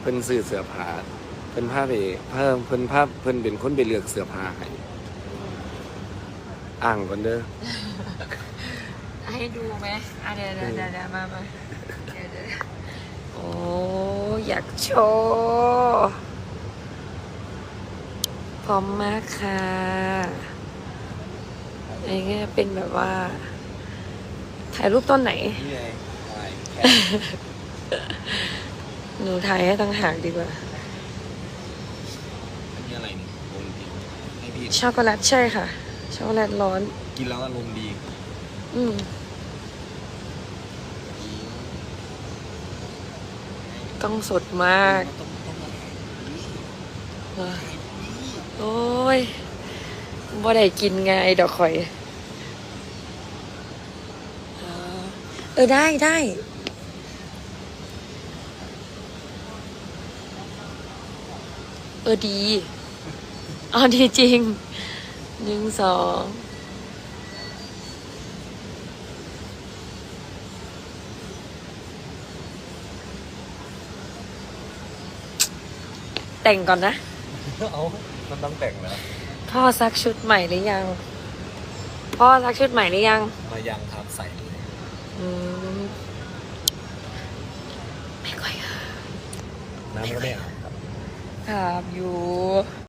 เพิ่นซื้อเสื้อผ้าเพิ่นพาไปเพิ่นเพิ่นพาเพิ่นเป็นคนไปเลือกเสื้อผ้าให้อ่างก่อนเด้อให้ดูไหมอะเดี๋ยวเดี๋ยวเดี๋ยวเดี๋ยวมามาเดี๋ยวเดี๋ยวโอ้อยากโชว์พร้อมมากค่ะไอ้เงี้ยเป็นแบบว่า ถ่ายรูปต้นไหนนี่ไงใช่แค่ หนูถ่ายให้ตั้งหากดีกว่า อันนี้อะไรนี่โอนดีให้พี่ช็อกโกแลตใช่ค่ะ ช็อกโกแลตร้อน กินแล้วอารมณ์ดี อืมกล้องสดมากต้องต้องมาถ่ายนี่เหรอถ่ายนี่โอ้ยบ่ได้กินไงดอกข่อย เออเออได้ได้ ออดีอ๋อดีจริงหนึ่งสองแต่งก่อนนะ เอามันต้องแต่งแล้ว พ่อซักชุดใหม่หรือยัง พ่อซักชุดใหม่หรือยัง มายังทำใส่เลยอืมไม่ค่อยค่ะน้ำก็ไม่อา ครับครับอยู่